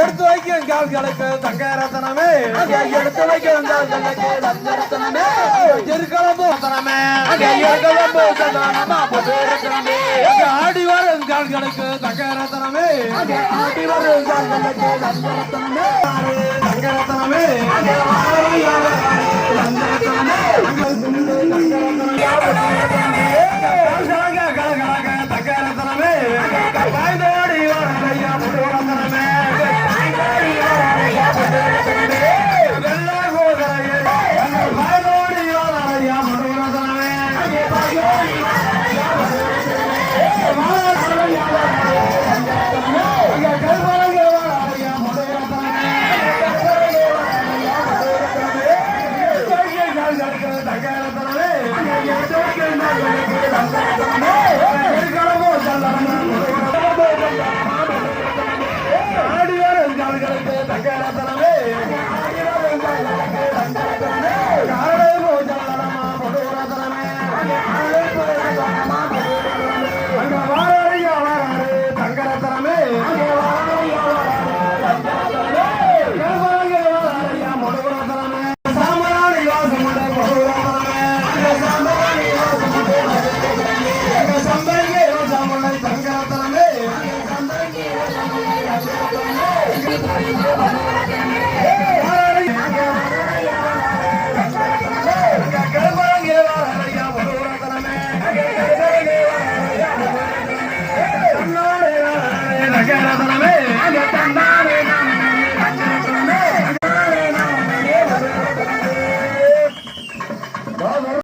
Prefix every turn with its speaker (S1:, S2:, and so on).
S1: எடுத்து வைக்கும் கால் கலக்கு தங்க ரத்தனமே.
S2: எடுத்து வைக்கும் கால் கலக்கு தங்க ரத்தனமே.
S1: இருக்கலம்பு ரத்தனமே.
S2: இருக்கலம்பு
S1: ஆடி வரும் தங்க ரத்தனமே.
S2: ஆடி வரும் தங்க ரத்தனமே. Thank you.